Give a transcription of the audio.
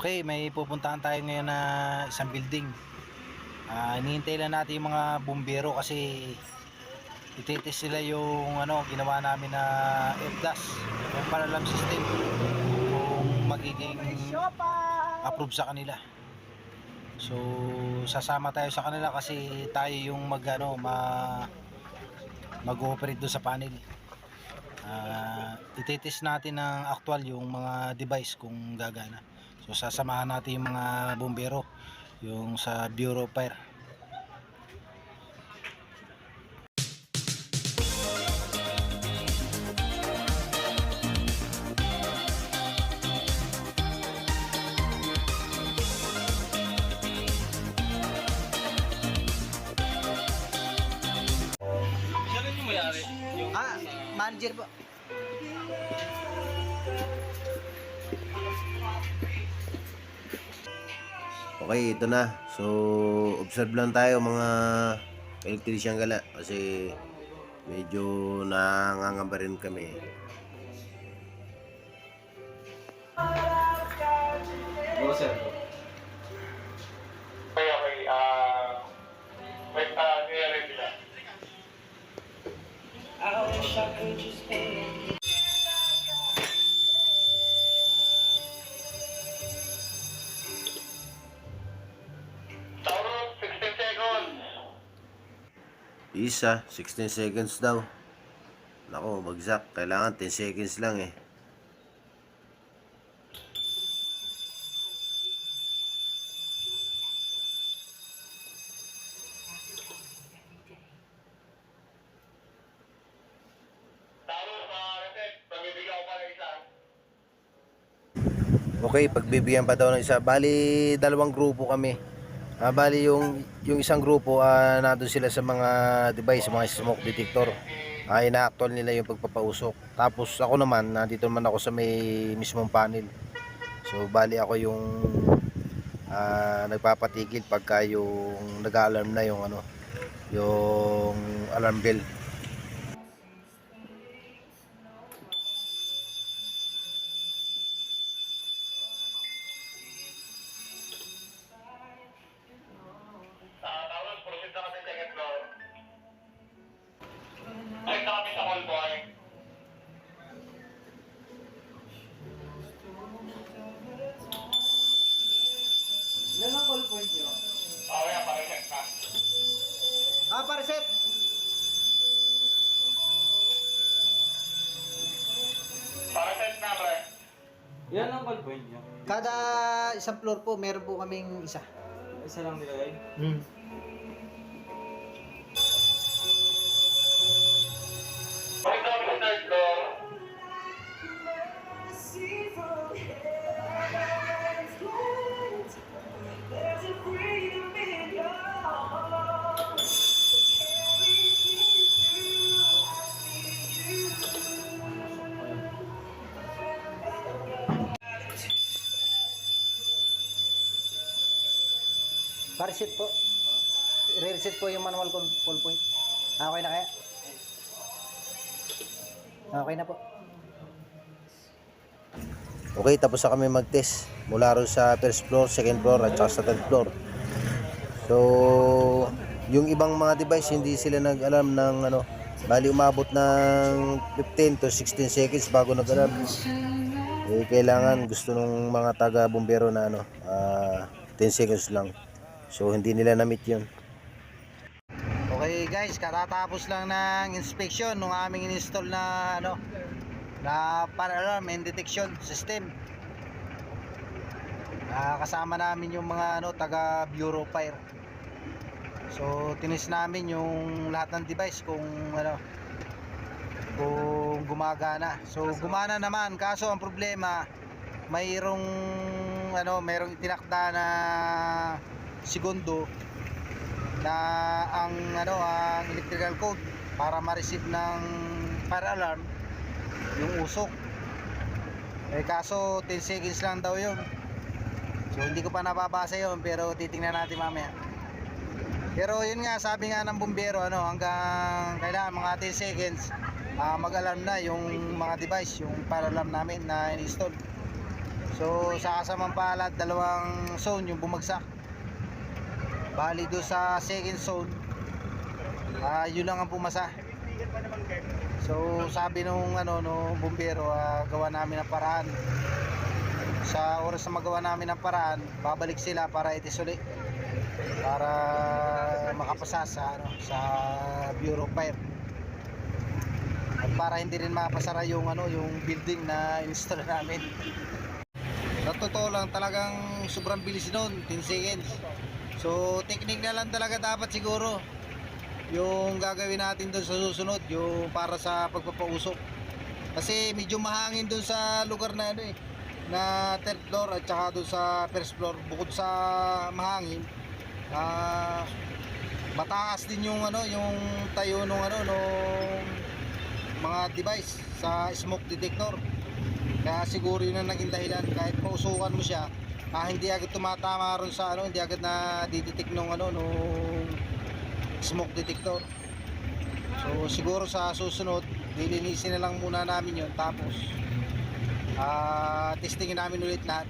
Okay, may pupuntahan tayo ngayon na isang building. Ah, hinihintay lang natin yung mga bumbero kasi ititis sila yung ano ginawa namin na FDAS, yung paralam system kung magiging approve sa kanila. So, sasama tayo sa kanila kasi tayo yung mag ano, ma mag-ooperate doon sa panel. Ah, ititis natin ng actual yung mga device kung gagana. So sasamahan natin yung mga bumbero yung sa Bureau of Fire. Ah, manager po. Okay, ito na. So, observe lang tayo mga electrician gala kasi medyo nangangamba rin kami. Go, sir. Okay, okay. Ah, wait, ah, nire-ready na. Taurus, Isa, 16 seconds daw. Nako, bagsak. Kailangan 10 seconds lang eh. Okay, pagbibigyan pa daw ng isa. Bali, dalawang grupo kami. Ah, bali yung yung isang grupo ah, nandun sila sa mga device, mga smoke detector. Ah, ina-actual nila yung pagpapausok. Tapos ako naman, nandito naman ako sa may mismong panel. So, bali ako yung ah, nagpapatigil pagka yung nag-alarm na yung ano, yung alarm bell. Ah, para set! Pa-reset na, pre. Yan ang call point niyo. Kada isang floor po, meron po kaming isa. Isa lang nilagay. Hmm. Pa-reset po. Re-reset po yung manual call, call point. Ah, Okay na kaya? Ah, Okay na po. Okay, tapos na kami mag-test mula ron sa first floor, second floor at sa third floor. So, yung ibang mga device hindi sila nag-alarm ng ano, bali umabot ng 15 to 16 seconds bago nag-alarm. Eh, kailangan gusto ng mga taga bumbero na ano, ah, 10 seconds lang. So, hindi nila na-meet yun. Okay guys, katatapos lang ng inspection ng aming install na ano na fire alarm and detection system. Ah, kasama namin yung mga ano taga Bureau Fire. So tinis namin yung lahat ng device kung ano kung gumagana. So gumana naman kaso ang problema mayroong ano mayroong itinakda na segundo na ang ano ang electrical code para ma-receive ng fire alarm yung usok. Eh kaso 10 seconds lang daw yun. So hindi ko pa nababasa yun pero titingnan natin mamaya. Pero yun nga sabi nga ng bumbero ano hanggang kailangan mga 10 seconds ah, mag-alarm na yung mga device yung fire alarm namin na install So sa kasamang palad, dalawang zone yung bumagsak. Bali do sa second zone, ah yun lang ang pumasa. So sabi nung ano no bumbero, ah, gawa namin ng paraan. Sa oras na magawa namin ng paraan, babalik sila para itis uli para makapasa sa ano sa Bureau of Fire. At para hindi rin mapasara yung ano yung building na install namin. Sa totoo lang talagang sobrang bilis noon, 10 seconds. So technique na lang talaga dapat siguro yung gagawin natin doon sa susunod, yung para sa pagpapausok. Kasi medyo mahangin doon sa lugar na ano eh, na third floor at saka doon sa first floor. Bukod sa mahangin, ah mataas din yung ano, yung tayo nung ano nung mga device sa smoke detector. Kaya siguro yun ang naging dahilan kahit pausukan mo siya, ah, hindi agad tumatama ron sa ano, hindi agad na didetect nung ano nung smoke detector. So siguro sa susunod, lilinisin na lang muna namin yun tapos ah testingin namin ulit lahat